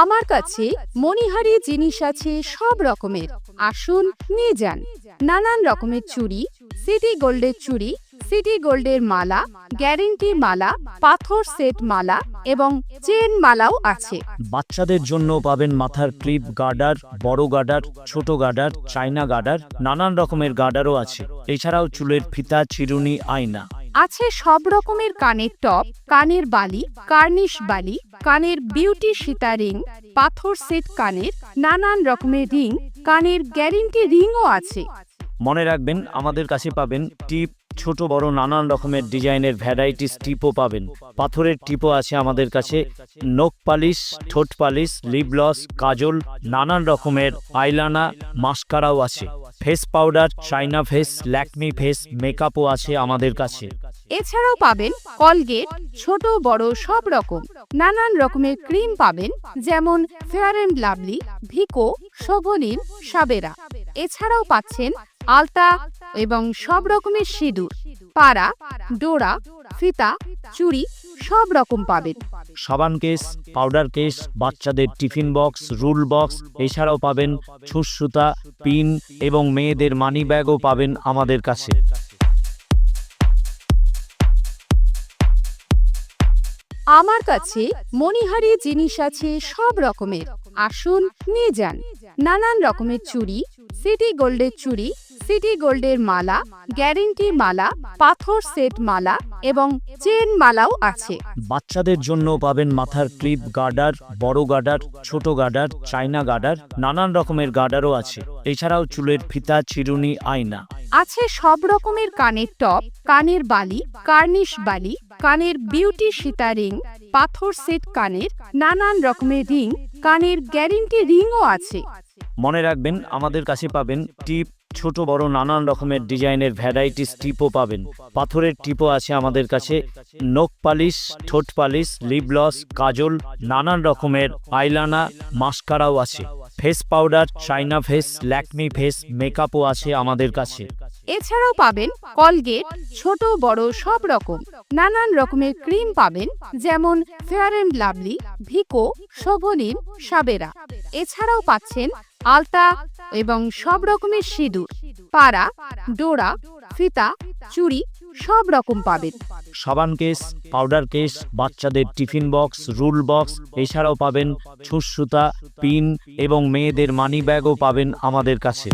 আমার কাছে মণিহারি জিনিস আছে সব রকমের। আসুন নিয়ে যান। নানান রকমের চুড়ি, সিটি গোল্ডের চুড়ি, সিটি গোল্ডের মালা, গ্যারেন্টি মালা, পাথর সেট মালা এবং চেন মালাও আছে। বাচ্চাদের জন্য পাবেন মাথার ক্লিপ গার্ডার, বড় গার্ডার, ছোট গার্ডার, চাইনা গার্ডার, নানান রকমের গার্ডারও আছে। এছাড়াও চুলের ফিতা, চিরুনি, আয়না। আছে সব রকমের কানের টপ, কানের বালি, কার্নিশ বালি, কানের বিউটি সীতা রিং, পাথর সেট কানের, নানান রকমের রিং, কানের গ্যারেন্টি রিংও আছে। মনে রাখবেন, আমাদের কাছে পাবেন টিপ ছোট বড় নানান রকমের ডিজাইনের ভ্যারাইটিস টিপও পাবেন। পাথরের টিপও আছে আমাদের কাছে। নখ পালিশ, ঠোঁট পালিশ, লিপ গ্লস, কাজল, নানান রকমের আইলানা, মাস্কারাও আছে। Face powder China face, Lakme face, মেকআপও আছে আমাদের কাছে। এছাড়াও পাবেন কলগেট, ছোট, বড়, সব রকম। নানান রকমের ক্রিম পাবেন, যেমন Fair and Lovely, Vicco, Shobhanil, Sabera. এছাড়াও পাচ্ছেন আলতা এবং সব রকমের সিঁদুর পাড়া ডোরা ফিতা চুড়ি সব রকম পাবেন। সাবান কেস পাউডার কেস বাচ্চাদের টিফিন বক্স রুল বক্স এছাড়াও পাবেন ছুসুতা পিন এবং মেয়েদের মানি ব্যাগও পাবেন আমাদের কাছে। আমার কাছে মণিহারি জিনিস আছে সব রকমের। আসুন নিয়ে যান। নানান রকমের চুড়ি সিটি গোল্ডের চুড়ি সিটি গোল্ডের মালা গ্যারেন্টি মালা পাথর সেট মালা এবং চেন মালাও আছে। বাচ্চাদের জন্য পাবেন মাথার ক্লিপ গার্ডার বড় গার্ডার ছোট গার্ডার চাইনা গার্ডার নানান রকমের গার্ডারও আছে। এছাড়াও চুলের ফিতা চিরুনি আয়না। আছে সব রকমের কানের টপ কানের বালি কার্নিশ বালি কানের বিউটি সীতা রিং পাথর সেট কানের নানান রকমের রিং কানের গ্যারেন্টি রিংও আছে। মনে রাখবেন আমাদের কাছে পাবেন টিপ ছোট বড় নানান রকমের ডিজাইনের ভ্যারাইটিস টিপও পাবেন। পাথরের টিপও আছে আমাদের কাছে। নখ পালিশ, ঠোঁট পালিশ, লিপ গ্লস, কাজল, নানান রকমের আইলানা, মাস্কারাও আছে। Face powder, China face, Lakme face, মেকআপও আছে আমাদের কাছে। এছাড়াও পাবেন কলগেট, ছোট, বড়, সব রকম। নানান রকমের ক্রিম পাবেন, যেমন Fair and Lovely Vicco, Shobhanil, Sabera. এছাড়াও পাচ্ছেন আলতা এবং সব রকমের সিঁদুর। পাড়া, ডোরা, ফিতা, চুড়ি, সব রকম পাবেন। সাবান কেস, পাউডার কেস, বাচ্চাদের টিফিন বক্স, রুল বক্স, এছাড়াও পাবেন ছুসুতা পিন এবং মেয়েদের মানি ব্যাগও পাবেন আমাদের কাছে।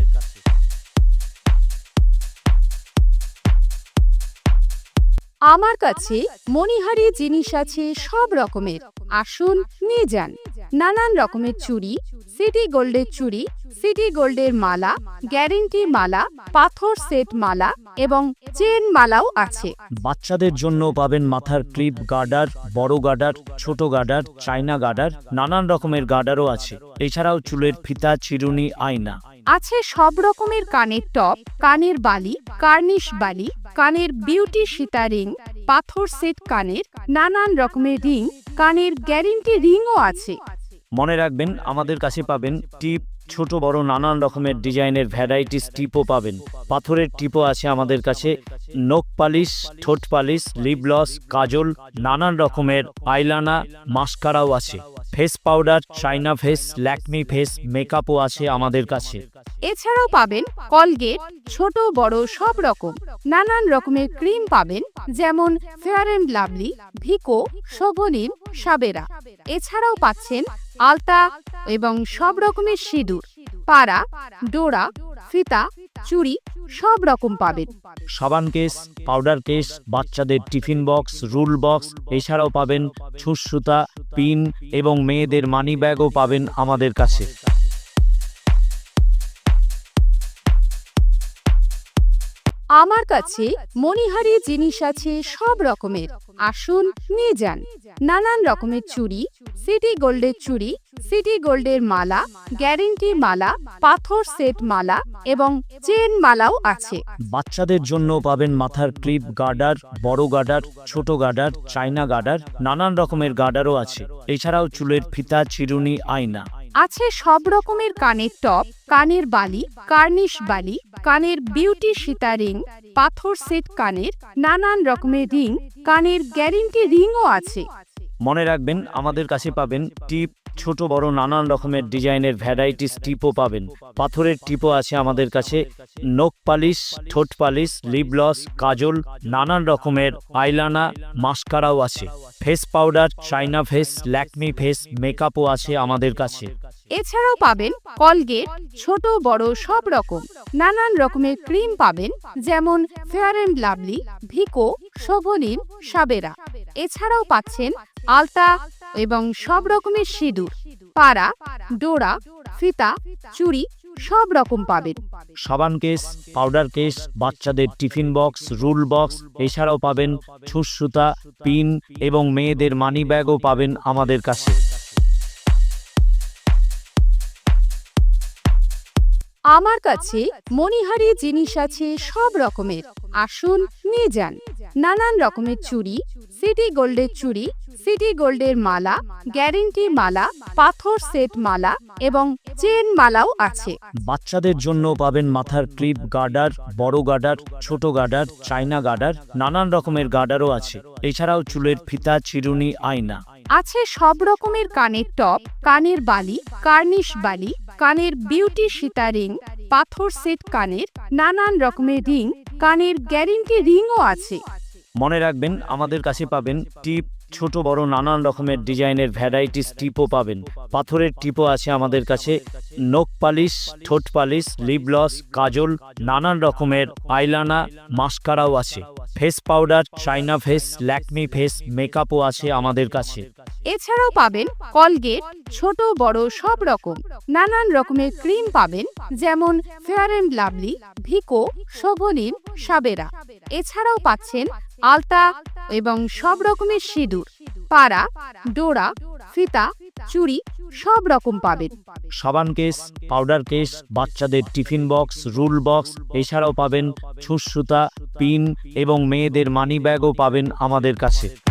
আমার কাছে মণিহারি জিনিস আছে সব রকমের। আসুন নিয়ে যান। নানান রকমের চুড়ি, সিটি গোল্ডের চুড়ি, সিটি গোল্ডের মালা, গ্যারেন্টি মালা, পাথর সেট মালা এবং চেন মালাও আছে। বাচ্চাদের জন্য পাবেন মাথার ক্লিপ গার্ডার, বড় গার্ডার, ছোট গার্ডার, চাইনা গার্ডার, নানান রকমের গার্ডারও আছে। এছাড়াও চুলের ফিতা, চিরুনি, আয়না। আছে সব রকমের কানের টপ, কানের বালি, কার্নিশ বালি, কানের বিউটি সীতা রিং, পাথর সেট কানের, নানান রকমের রিং, কানের গ্যারেন্টি রিংও আছে। মনে রাখবেন, আমাদের কাছে পাবেন টিপ, ছোট বড় নানান রকমের ডিজাইনের ভ্যারাইটিস টিপও পাবেন। পাথরের টিপও আছে আমাদের কাছে। নখ পালিশ, ঠোঁট পালিশ, লিপ গ্লস, কাজল, নানান রকমের আইলানা, মাস্কারাও আছে। Face powder China face Lakme face মেকআপও আছে আমাদের কাছে। এছাড়াও পাবেন কলগেট ছোট, বড়, সব রকম। নানান রকমের ক্রিম পাবেন, যেমন Fair and Lovely Vicco Shobhanil Sabera এছাড়াও পাচ্ছেন আলতা এবং সব রকমের সিঁদুর। পাড়া ডোরা ফিতা চুড়ি সব রকম পাবেন। সাবান কেস, পাউডার কেস, বাচ্চাদের টিফিন বক্স, রুল বক্স, এছাড়াও পাবেন ছুসুতা পিন এবং মেয়েদের মানি ব্যাগও পাবেন আমাদের কাছে। আমার কাছে মণিহারি জিনিস আছে সব রকমের। আসুন নিয়ে যান। নানান রকমের চুড়ি, সিটি গোল্ডের চুড়ি, সিটি গোল্ডের মালা, গ্যারেন্টি মালা, পাথর সেট মালা এবং চেন মালাও আছে। বাচ্চাদের জন্য পাবেন মাথার ক্লিপ গার্ডার, বড় গার্ডার, ছোট গার্ডার, চাইনা গার্ডার, নানান রকমের গার্ডারও আছে। এছাড়াও চুলের ফিতা, চিরুনি, আয়না। আছে সব রকমের কানের টপ, কানের বালি, কার্নিশ বালি, কানের বিউটি সীতা রিং পাথর সেট কানের, নানান রকমের রিং, কানের গ্যারেন্টি রিংও আছে। মনে রাখবেন, আমাদের কাছে পাবেন টিপ, ছোট বড় নানান রকমের ডিজাইনের ভ্যারাইটিস টিপও পাবেন। পাথরের টিপও আছে আমাদের কাছে। নখ পালিশ, ঠোঁট পালিশ, লিপ গ্লস, কাজল, নানান রকমের আইলানা, মাস্কারাও আছে। Face powder China face, Lakme face, মেকআপও আছে আমাদের কাছে। এছাড়াও পাবেন কলগেট, ছোট, বড়, সব রকম। নানান রকমের ক্রিম পাবেন, যেমন Fair and Lovely Vicco Shobhanil Sabera. এছাড়াও পাচ্ছেন আলতা এবং সব রকমের সিঁদুর। পাড়া, ডোরা, ফিতা, চুড়ি, সব রকম পাবেন। সাবান কেস, পাউডার কেস, বাচ্চাদের টিফিন বক্স, রুল বক্স, এছাড়াও পাবেন ছুসুতা পিন এবং মেয়েদের মানি ব্যাগও পাবেন আমাদের কাছে। আমার কাছে মনিহারি জিনিস আছে সব রকমের। আসুন নিয়ে যান। নানান রকমের চুড়ি সিটি গোল্ডের চুড়ি সিটি গোল্ডের মালা গ্যারেন্টি মালা পাথর সেট মালা এবং চেন মালাও আছে। বাচ্চাদের জন্য পাবেন মাথার ক্লিপ গার্ডার বড় গার্ডার ছোট গার্ডার চাইনা গার্ডার নানান রকমের গার্ডারও আছে। এছাড়াও চুলের ফিতা চিরুনি আয়না। আছে সব রকমের কানের টপ কানের বালি কার্নিশ বালি কানের বিউটি সীতা রিং পাথর সেট কানের নানান রকমের রিং কানের গ্যারেন্টি রিংও আছে। মনে রাখবেন আমাদের কাছে পাবেন টিপ ছোট বড় নানান রকমের ডিজাইনের ভ্যারাইটিস টিপও পাবেন। পাথরের টিপও আছে আমাদের কাছে। নখ পালিশ, ঠোঁট পালিশ, লিপ গ্লস, কাজল, নানান রকমের আইলানা, মাস্কারাও আছে। Face powder China face, Lakme face, মেকআপও আছে আমাদের কাছে। এছাড়াও পাবেন কলগেট, ছোট, বড়, সব রকম। নানান রকমের ক্রিম পাবেন, যেমন Fair and Lovely Vicco, Shobhanil, Sabera. এছাড়াও পাচ্ছেন আলতা এবং সব রকমের সিঁদুর, পাড়া, ডোরা, ফিতা, চুড়ি, সব রকম পাবেন। সাবান কেস, পাউডার কেস, বাচ্চাদের টিফিন বক্স, রুল বক্স, এছাড়াও পাবেন ছুসুতা পিন এবং মেয়েদের মানি ব্যাগও পাবেন আমাদের কাছে।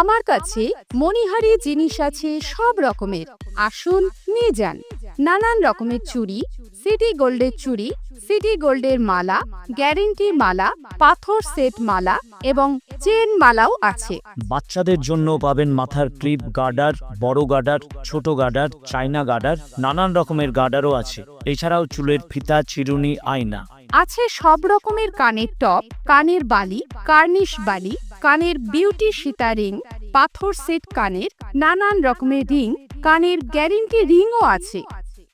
আমার কাছে মণিহারি জিনিস আছে সব রকমের। আসুন নিয়ে যান। নানান রকমের চুড়ি, সিটি গোল্ডের চুড়ি, সিটি গোল্ডের মালা, গ্যারেন্টি মালা, পাথর সেট মালা এবং চেন মালাও আছে। বাচ্চাদের জন্য পাবেন মাথার ক্লিপ গার্ডার, বড় গার্ডার, ছোট গার্ডার, চাইনা গার্ডার, নানান রকমের গার্ডারও আছে। এছাড়াও চুলের ফিতা, চিরুনি, আয়না। আছে সব রকমের কানের টপ, কানের বালি, কার্নিশ বালি, কানের বিউটি সীতা রিং, পাথর সেট কানের, নানান রকমের রিং, কানের গ্যারেন্টি রিংও আছে।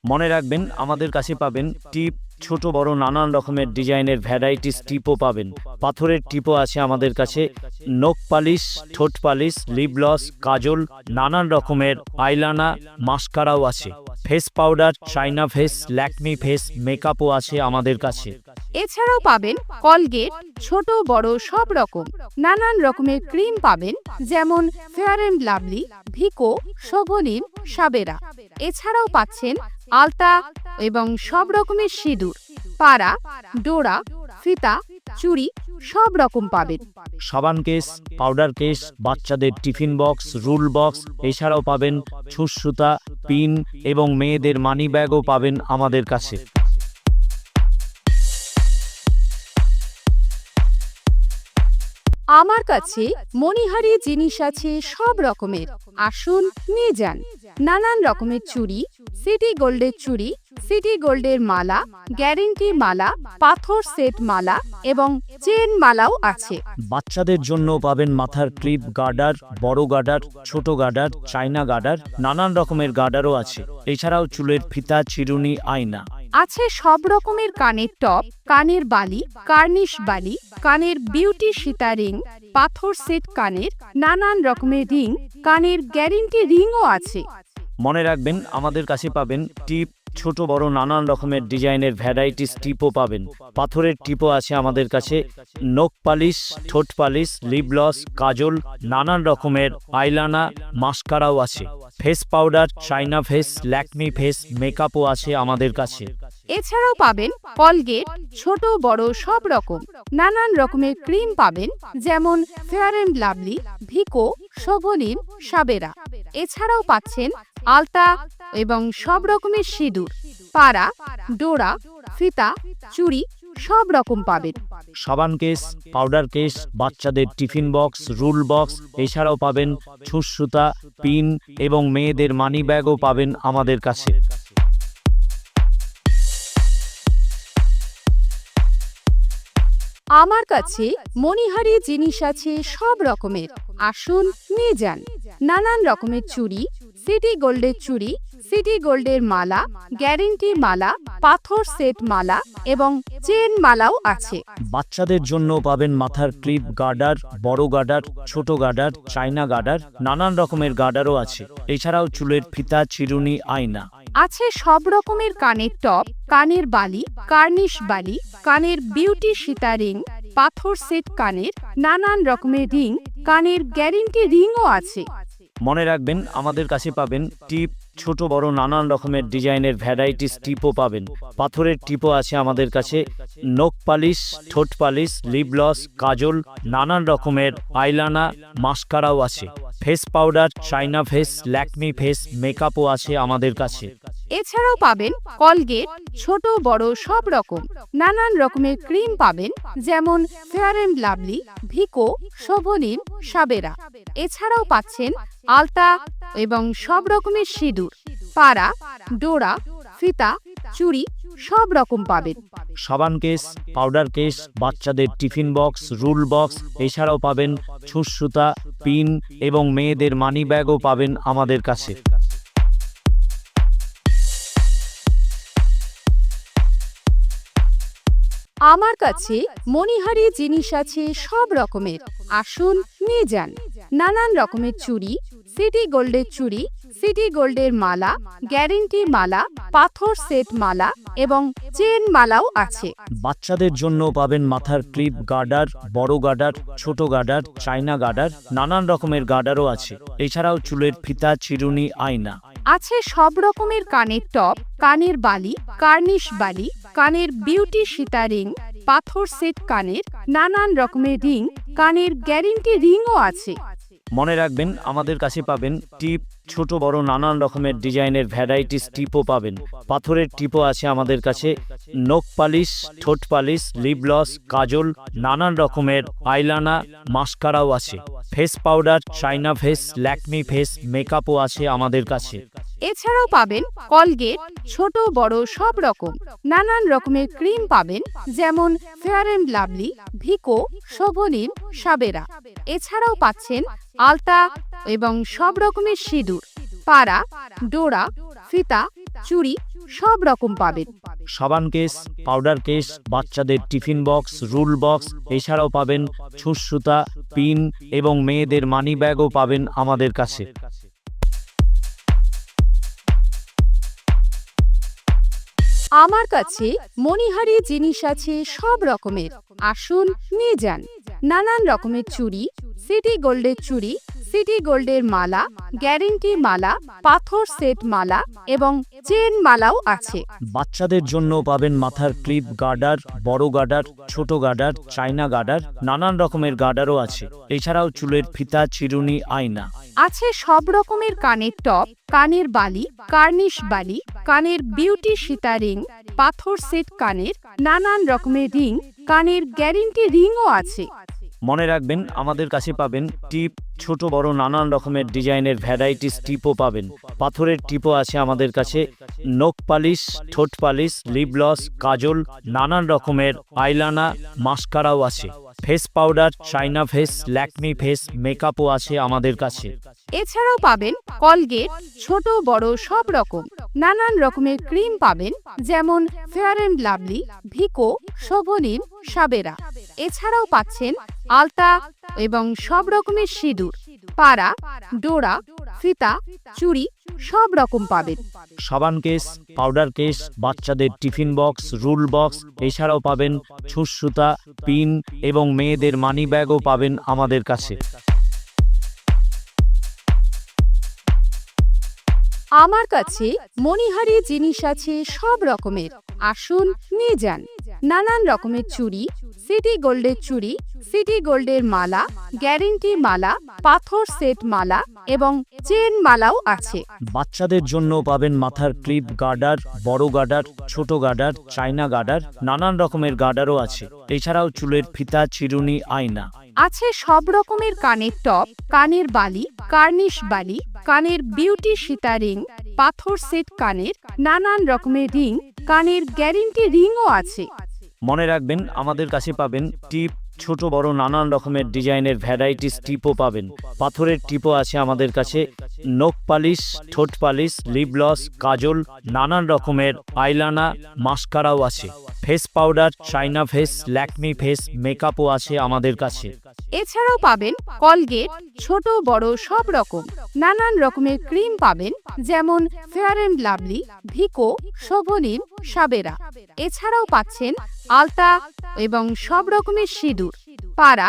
মনে রাখবেন, আমাদের কাছে পাবেন টিপ, ছোট বড় নানান রকমের ডিজাইনের ভ্যারাইটিস টিপও পাবেন। পাথরের টিপও আছে আমাদের কাছে। নখ পালিশ, ঠোঁট পালিশ, লিপ গ্লস, কাজল, নানান রকমের আইলানা, মাস্কারাও আছে। Face powder, China face, Lakme face, মেকআপও আছে আমাদের কাছে। এছাড়াও পাবেন কলগেট, ছোট, বড়, সব রকম। নানান রকমের ক্রিম পাবেন, যেমন Fair and Lovely Vicco, Shobhanil, Sabera. এছাড়াও পাচ্ছেন আলতা এবং সব রকমের সিঁদুর। পাড়া, ডোরা, ফিতা, চুড়ি, সব রকম পাবেন। সাবান কেস, পাউডার কেস, বাচ্চাদের টিফিন বক্স, রুল বক্স, এছাড়াও পাবেন ছুসুতা পিন এবং মেয়েদের মানি ব্যাগও পাবেন আমাদের কাছে। আমার কাছে মণিহারি জিনিস আছে সব রকমের। আসুন নিয়ে যান। নানান রকমের চুড়ি, সিটি গোল্ডের চুড়ি, সিটি গোল্ডের মালা, গ্যারেন্টি মালা, পাথর সেট মালা এবং চেন মালাও আছে। বাচ্চাদের জন্য পাবেন মাথার ক্লিপ গার্ডার, বড় গার্ডার, ছোট গার্ডার, চাইনা গার্ডার, নানান রকমের গার্ডারও আছে। এছাড়াও চুলের ফিতা, চিরুনি, আয়না। আছে সব রকমের কানের টপ, কানের বালি, কার্নিশ বালি, কানের বিউটি সীতা রিং, পাথর সেট কানের, নানান রকমের রিং, কানের গ্যারেন্টি রিংও আছে। মনে রাখবেন, আমাদের কাছে পাবেন টিপ, ছোট বড় নানান রকমের ডিজাইনের ভ্যারাইটিস টিপও পাবেন। পাথরের টিপও আছে আমাদের কাছে। নখ পালিশ, ঠোঁট পালিশ, লিপ গ্লস, কাজল, নানান রকমের আইলানা, মাস্কারাও আছে। Face powder China face, Lakme face, মেকআপও আছে আমাদের কাছে। এছাড়াও পাবেন কলগেট, ছোট, বড়, সব রকম। নানান রকমের ক্রিম পাবেন, যেমন Fair and Lovely Vicco, Shobhanil, Sabera. এছাড়াও পাচ্ছেন আলতা এবং সব রকমের সিঁদুর। পাড়া, ডোরা, ফিতা, চুড়ি, সব রকম পাবেন। সাবান কেস, পাউডার কেস, বাচ্চাদের টিফিন বক্স, রুল বক্স, এছাড়াও পাবেন ছুসুতা, পিন এবং মেয়েদের মানি ব্যাগও পাবেন আমাদের কাছে। আমার কাছে মণিহারি জিনিস আছে সব রকমের। আসুন নিয়ে যান। নানান রকমের চুড়ি, সিটি গোল্ডের চুড়ি, সিটি গোল্ডের মালা, গ্যারেন্টি মালা, পাথর সেট মালা এবং চেন মালাও আছে। বাচ্চাদের জন্য পাবেন মাথার ক্লিপ গার্ডার, বড় গার্ডার, ছোট গার্ডার, চাইনা গার্ডার, নানান রকমের গার্ডারও আছে। এছাড়াও চুলের ফিতা, চিরুনি, আয়না। আছে সব রকমের কানের টপ, কানের বালি, কার্নিশ বালি, কানের বিউটি সীতা রিং, পাথর সেট কানের, নানান রকমের রিং, কানের গ্যারেন্টি রিংও আছে। মনে রাখবেন, আমাদের কাছে পাবেন টিপ, ছোট বড় নানান রকমের ডিজাইনের ভ্যারাইটিস টিপও পাবেন। পাথরের টিপও আছে আমাদের কাছে। নখ পালিশ, ঠোঁট পালিশ, লিপ গ্লস, কাজল, নানান রকমের আইলানা, মাস্কারাও আছে। Face powder China face Lakme face মেকআপও আছে আমাদের কাছে। এছাড়াও পাবেন কলগেট, ছোট, বড়, সব রকম। নানান রকমের ক্রিম পাবেন, যেমন Fair and Lovely Vicco Shobhanil Sabera. এছাড়াও পাচ্ছেন আলতা এবং সব রকমের সিঁদুর। পাড়া, ডোরা, ফিতা চুড়ি সব রকম পাবেন। সাবান কেস পাউডার কেস বাচ্চাদের টিফিন বক্স রুল বক্স এছাড়াও পাবেন ছুসুতা পিন এবং মেয়েদের মানি ব্যাগও পাবেন আমাদের কাছে। আমার কাছে মণিহারি জিনিস আছে সব রকমের। আসুন নিয়ে যান। নানান রকমের চুড়ি সিটি গোল্ডের চুড়ি সিটি গোল্ডের মালা গ্যারেন্টি মালা পাথর সেট মালা এবং চেন মালাও আছে। বাচ্চাদের জন্য পাবেন মাথার ক্লিপ গার্ডার বড় গার্ডার ছোট গার্ডার চাইনা গার্ডার নানান রকমের গার্ডারও আছে। এছাড়াও চুলের ফিতা চিরুনি আয়না। আছে সব রকমের কানের টপ কানের বালি কার্নিশ বালি কানের বিউটি সীতা রিং পাথর সেট কানের নানান রকমের রিং কানের গ্যারেন্টি রিংও আছে। মনে রাখবেন, আমাদের কাছে পাবেন টিপ, ছোট, বড়, নানান রকমের ডিজাইনের ভ্যারাইটিস টিপও পাবেন। পাথরের টিপও আছে আমাদের কাছে। নখ পালিশ, ঠোঁট পালিশ, লিপ গ্লস, কাজল, নানান রকমের আইলানা, মাস্কারাও আছে। Face powder China face, Lakme face, মেকআপও আছে আমাদের কাছে। এছাড়াও পাবেন কলগেট ছোট, বড়, সব রকম। নানান রকমের ক্রিম পাবেন, যেমন Fair and Lovely Vicco Shobhanil Sabera এছাড়াও পাচ্ছেন আলতা এবং সব রকমের সিঁদুর। পাড়া ডোরা ফিতা চুড়ি সব রকম পাবেন। সাবান কেস, পাউডার কেস, বাচ্চাদের টিফিন বক্স, রুল বক্স, এছাড়াও পাবেন ছুসুতা, পিন এবং মেয়েদের মানি ব্যাগও পাবেন আমাদের কাছে। আমার কাছে মনিহারি জিনিস আছে সব রকমের। আসুন নিয়ে যান। নানান রকমের চুড়ি, সিটি গোল্ডের চুড়ি সিটি গোল্ডের মালা গ্যারেন্টি মালা পাথর সেট মালা এবং চেন মালাও আছে। বাচ্চাদের জন্য পাবেন মাথার ক্লিপ গার্ডার বড় গার্ডার ছোট গার্ডার চাইনা গার্ডার নানান রকমের গার্ডারও আছে। এছাড়াও চুলের ফিতা চিরুনি আয়না। আছে সব রকমের কানের টপ কানের বালি কার্নিশ বালি কানের বিউটি সীতা রিং পাথর সেট কানের নানান রকমের রিং কানের গ্যারেন্টি রিংও আছে। মনে রাখবেন আমাদের কাছে পাবেন টিপ ছোট বড় নানান রকমের ডিজাইনের ভ্যারাইটিস টিপও পাবেন। পাথরের টিপও আছে আমাদের কাছে। নখ পালিশ, ঠোঁট পালিশ, লিপ গ্লস কাজল, নানান রকমের আইলানা, মাস্কারাও আছে। Face powder China face, Lakme face, মেকআপও আছে আমাদের কাছে। এছাড়াও পাবেন কলগেট, ছোট, বড়, সব রকম। নানান রকমের ক্রিম পাবেন, যেমন Fair and Lovely Vicco, Shobhanil, Sabera. এছাড়াও পাচ্ছেন আলতা এবং সব রকমের সিঁদুর। পাড়া ডোরা ফিতা চুড়ি সব রকম পাবেন। সাবান কেস পাউডার কেস বাচ্চাদের টিফিন বক্স রুল বক্স এছাড়াও পাবেন ছুসুতা পিন এবং মেয়েদের মানি ব্যাগও পাবেন আমাদের কাছে। আমার কাছে মণিহারি জিনিস আছে সব রকমের। আসুন নিয়ে যান। নানান রকমের চুড়ি সিটি গোল্ডের চুড়ি সিটি গোল্ডের মালা গ্যারেন্টি মালা পাথর সেট মালা এবং চেন মালাও আছে। বাচ্চাদের জন্য পাবেন মাথার ক্লিপ গার্ডার বড় গার্ডার ছোট গার্ডার চাইনা গার্ডার নানান রকমের গার্ডারও আছে। এছাড়াও চুলের ফিতা চিরুনি আয়না। আছে সব রকমের কানের টপ কানের বালি কার্নিশ বালি কানের বিউটি সীতা রিং পাথর সেট কানের নানান রকমের রিং কানের গ্যারেন্টি রিংও আছে। মনে রাখবেন, আমাদের কাছে পাবেন টিপ, ছোট, বড়, নানান রকমের ডিজাইনের ভ্যারাইটিস টিপও পাবেন। পাথরের টিপও আছে আমাদের কাছে। নখ পালিশ, ঠোঁট পালিশ, লিপ গ্লস, কাজল, নানান রকমের আইলানা, মাস্কারাও আছে। Face powder China face, Lakme face, মেকআপও আছে আমাদের কাছে। এছাড়াও পাবেন কলগেট ছোট, বড়, সব রকম। নানান রকমের ক্রিম পাবেন, যেমন Fair and Lovely Vicco Shobhanil Sabera এছাড়াও পাচ্ছেন আলতা এবং সব রকমের সিঁদুর। পাড়া,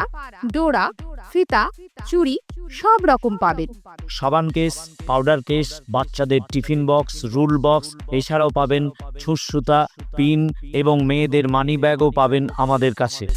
ডোরা, ফিতা, চুড়ি, সব রকম পাবেন। সাবান কেস, পাউডার কেস, বাচ্চাদের টিফিন বক্স, রুল বক্স, এছাড়াও পাবেন ছুসুতা পিন এবং মেয়েদের মানি ব্যাগও পাবেন আমাদের কাছে।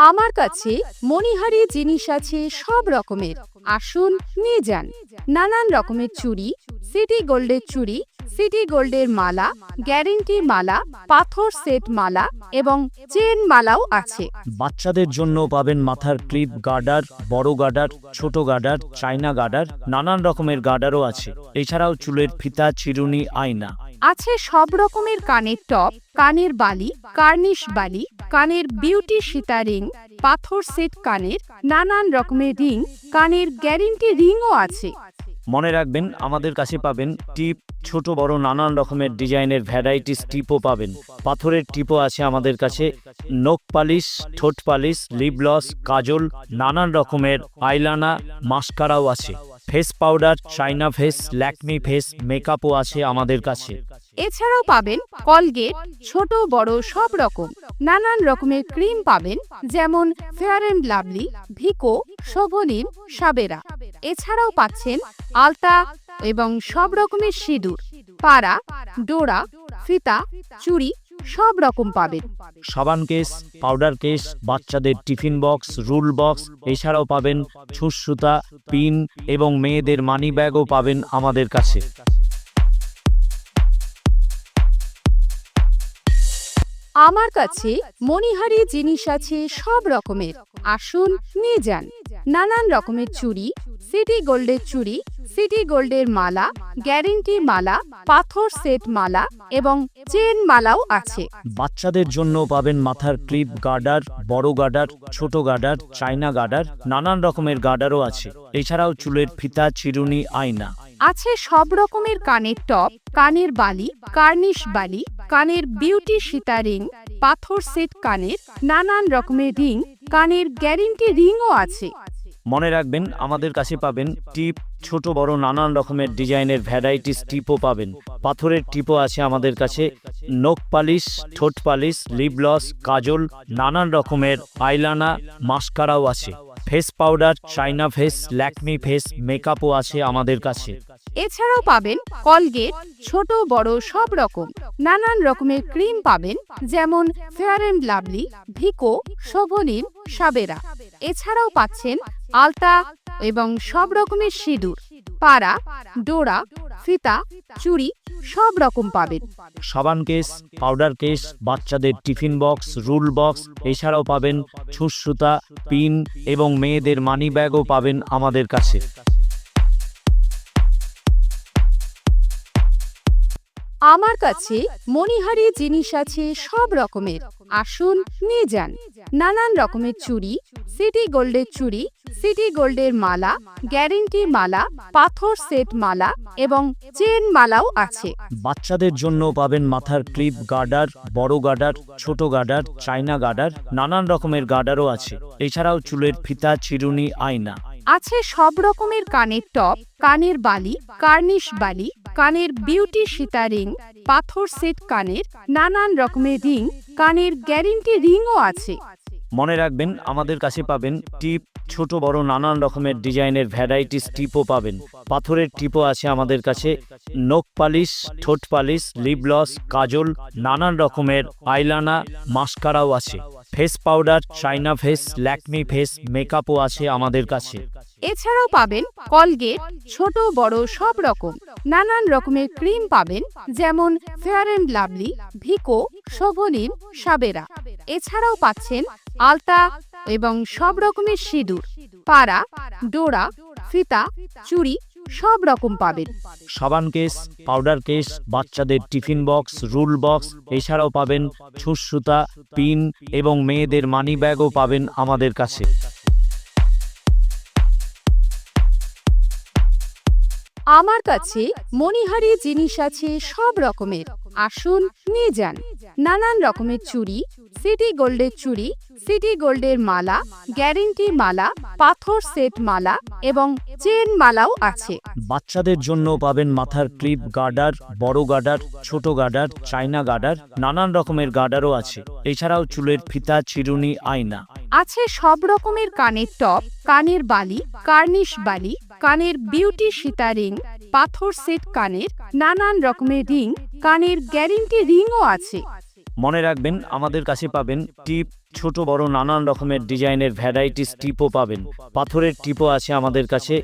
আমার কাছে মনিহারি জিনিস আছে সব রকমের। আসুন নিয়ে যান। নানান রকমের চুড়ি, সিটি গোল্ডের চুড়ি সিটি গোল্ডের মালা গ্যারেন্টি মালা পাথর সেট মালা এবং চেন মালাও আছে। বাচ্চাদের জন্য পাবেন মাথার ক্লিপ গার্ডার বড় গার্ডার ছোট গার্ডার চাইনা গার্ডার নানান রকমের গার্ডারও আছে। এছাড়াও চুলের ফিতা চিরুনি আয়না। আছে সব রকমের কানের টপ কানের বালি কার্নিশ বালি কানের বিউটি সীতা রিং পাথর সেট কানের নানান রকমের রিং কানের গ্যারেন্টি রিংও আছে। মনে রাখবেন আমাদের কাছে পাবেন টিপ ছোট বড় নানান রকমের ডিজাইনের ভ্যারাইটিস টিপও পাবেন। পাথরের টিপও আছে আমাদের কাছে। নখ পালিশ, ঠোঁট পালিশ, লিপ গ্লস, কাজল, নানান রকমের আইলানা, মাস্কারাও আছে। Face powder China face, Lakme face, মেকআপও আছে আমাদের কাছে। এছাড়াও পাবেন কলগেট, ছোট, বড়, সব রকম। নানান রকমের ক্রিম পাবেন, যেমন Fair and Lovely, Vicco Shobhanil Sabera. এছাড়াও পাচ্ছেন আলতা এবং সব রকমের সিঁদুর পাড়া ডোরা ফিতা চুড়ি সব রকম পাবেন। সাবান কেস পাউডার কেস বাচ্চাদের টিফিন বক্স রুল বক্স এছাড়াও পাবেন ছুসুতা পিন এবং মেয়েদের মানি ব্যাগও পাবেন আমাদের কাছে। আমার কাছে মণিহারি জিনিস আছে সব রকমের। আসুন নিয়ে যান। নানান রকমের চুড়ি সিটি গোল্ডের চুড়ি সিটি গোল্ডের মালা গ্যারেন্টি মালা পাথর সেট মালা এবং চেন মালাও আছে। বাচ্চাদের জন্য পাবেন মাথার ক্লিপ গার্ডার বড় গার্ডার ছোট গার্ডার চাইনা গার্ডার নানান রকমের গার্ডারও আছে। এছাড়াও চুলের ফিতা চিরুনি আয়না। আছে সব রকমের কানের টপ কানের বালি কার্নিশ বালি কানের বিউটি সীতা রিং পাথর সেট কানের নানান রকমের রিং কানের গ্যারেন্টি রিংও আছে। মনে রাখবেন আমাদের কাছে পাবেন টিপ ছোট বড় নানান রকমের ডিজাইনের ভ্যারাইটিস টিপও পাবেন। পাথরের টিপও আছে আমাদের কাছে। নখ পালিশ, ঠোঁট পালিশ লিপগ্লস কাজল, নানান রকমের আইলানা, মাস্কারাও আছে। Face powder, China face, Lakme face, মেকআপও আছে আমাদের কাছে। এছাড়াও পাবেন কলগেট, ছোট, বড়, সব রকম। নানান রকমের ক্রিম পাবেন, যেমন fair and lovely Vicco, শোভনীল, Sabera. এছাড়াও পাচ্ছেন আলতা এবং সব রকমের সিঁদুর। পাড়া, ডোরা, ফিতা, চুড়ি, সব রকম পাবেন। সাবান কেস, পাউডার কেস, বাচ্চাদের টিফিন বক্স, রুল বক্স, এছাড়াও পাবেন ছুসুতা পিন এবং মেয়েদের মানি ব্যাগও পাবেন আমাদের কাছে। আমার কাছে মণিহারি জিনিস আছে সব রকমের। আসুন নিয়ে যান। নানান রকমের চুড়ি সিটি গোল্ডের চুড়ি সিটি গোল্ডের মালা গ্যারেন্টি মালা পাথর সেট মালা এবং চেন মালাও আছে। বাচ্চাদের জন্য পাবেন মাথার ক্লিপ গার্ডার বড় গার্ডার ছোট গার্ডার চাইনা গার্ডার নানান রকমের গার্ডারও আছে। এছাড়াও চুলের ফিতা চিরুনি আয়না। আছে সব রকমের কানের টপ কানের বালি কার্নিশ বালি কানের বিউটি সীতা রিং পাথর সেট কানের, নানান রকমের রিং কানের গ্যারেন্টি রিংও আছে। মনে রাখবেন, আমাদের কাছে পাবেন টিপ ছোট বড় নানান রকমের ডিজাইনের ভ্যারাইটিস টিপও পাবেন। পাথরের টিপও আছে আমাদের কাছে। নখ পালিশ, ঠোঁট পালিশ লিপ গ্লস কাজল, নানান রকমের আইলানা মাস্কারাও আছে। Face powder China face Lakme face মেকআপও আছে আমাদের কাছে। এছাড়াও পাবেন কলগেট ছোট, বড়, সব রকম। নানান রকমের ক্রিম পাবেন, যেমন ফেয়ার অ্যান্ড লাভলি ভিকো শোভনীর সাবেরা এছাড়াও পাচ্ছেন আলতা এবং সব রকমের সিঁদুর। পাড়া ডোরা ফিতা চুড়ি সব রকম পাবেন। সাবান কেস, পাউডার কেস, বাচ্চাদের টিফিন বক্স, রুল বক্স, এছাড়াও পাবেন ছুঁচসুতা পিন এবং মেয়েদের মানি ব্যাগও পাবেন আমাদের কাছে। আমার কাছে মণিহারি জিনিস আছে সব রকমের। আসুন নিয়ে যান। নানান রকমের চুড়ি সিটি গোল্ডের চুড়ি সিটি গোল্ডের মালা গ্যারেন্টি মালা পাথর সেট মালা এবং চেন মালাও আছে। বাচ্চাদের জন্য পাবেন মাথার ক্লিপ গার্ডার বড় গার্ডার ছোট গার্ডার চাইনা গার্ডার নানান রকমের গার্ডারও আছে। এছাড়াও চুলের ফিতা চিরুনি আয়না। আছে সব রকমের কানের টপ কানের বালি কার্নিশ বালি কানের বিউটি সীতা রিং, পাথর সেট কানের নানান রকমের রিং, কানের গ্যারেন্টি রিংও আছে। মনে রাখবেন, আমাদের কাছে পাবেন টিপ, ছোট বড় নানান রকমের ডিজাইনের ভ্যারাইটিস টিপও পাবেন। পাথরের টিপও আছে আমাদের কাছে।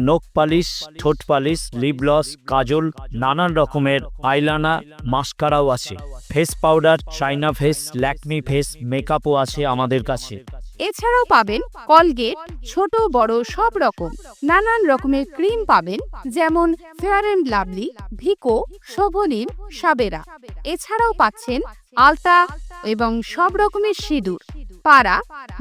নখ পালিশ, ঠোঁট পালিশ, লিপ গ্লস, কাজল, নানান রকমের আইলানা, মাস্কারাও আছে। Face powder China face, Lakme face, মেকআপও আছে আমাদের কাছে। এছাড়াও পাবেন কলগেট, ছোট, বড়, সব রকম। নানান রকমের ক্রিম পাবেন, যেমন ফেয়ার অ্যান্ড লাভলি ভিকো শোভনীর সাবেরা। এছাড়াও পাচ্ছেন আলতা এবং সব রকমের সিঁদুর। পাড়া,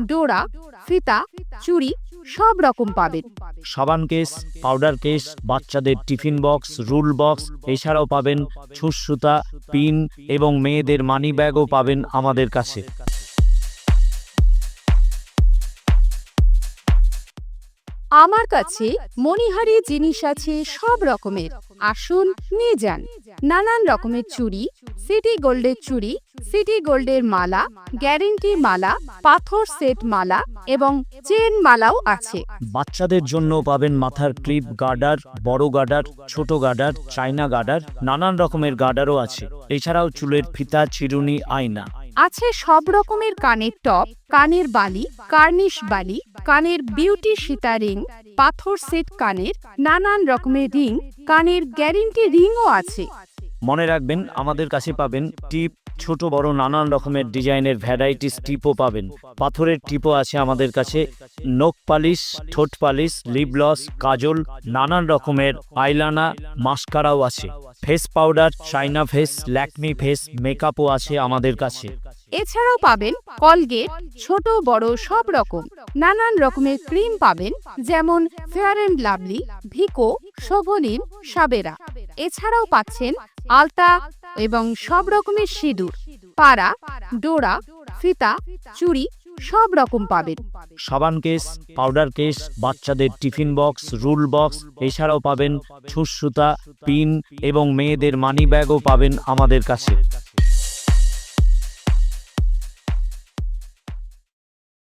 ডোরা, ফিতা, চুড়ি, সব রকম পাবেন। সাবান কেস, পাউডার কেস, বাচ্চাদের টিফিন বক্স, রুল বক্স, এছাড়াও পাবেন ছুঁচসুতা পিন এবং মেয়েদের মানি ব্যাগও পাবেন আমাদের কাছে। আমার কাছে মণিহারি জিনিস আছে সব রকমের। আসুন নিয়ে যান। নানান রকমের চুড়ি, সিটি গোল্ডের চুড়ি, সিটি গোল্ডের মালা, গ্যারেন্টি মালা, পাথর সেট মালা এবং চেন মালাও আছে। বাচ্চাদের জন্য পাবেন মাথার ক্লিপ গার্ডার, বড় গার্ডার, ছোট গার্ডার, চাইনা গার্ডার, নানান রকমের গার্ডারও আছে। এছাড়াও চুলের ফিতা, চিরুনি, আয়না। আছে সব রকমের কানের টপ, কানের বালি, কার্নিশ বালি, কানের বিউটি সীতা রিং, পাথর সেট কানের, নানান রকমের রিং, কানের গ্যারেন্টি রিংও আছে। মনে রাখবেন, আমাদের কাছে পাবেন টিপ ছোট বড় নানান রকমের ডিজাইনের ভ্যারাইটিস টিপও পাবেন। পাথরের টিপও আছে আমাদের কাছে। নখ পালিশ, ঠোঁট পালিশ, লিপ গ্লস, কাজল, নানান রকমের আইলানা, মাস্কারাও আছে। Face powder China face, Lakme face, মেকআপও আছে আমাদের কাছে। এছাড়াও পাবেন কলগেট, ছোট, বড়, সব রকম। নানান রকমের ক্রিম পাবেন, যেমন ফেয়ার অ্যান্ড লাভলি ভিকো শোভনীর সাবেরা। এছাড়াও পাচ্ছেন আলতা এবং সব রকমের সিঁদুর, পাড়া, ডোরা, ফিতা, চুড়ি, সব রকম পাবেন। সাবান কেস, পাউডার কেস, বাচ্চাদের টিফিন বক্স, রুল বক্স, এছাড়াও পাবেন ছুসুতা পিন এবং মেয়েদের মানি ব্যাগও পাবেন আমাদের কাছে।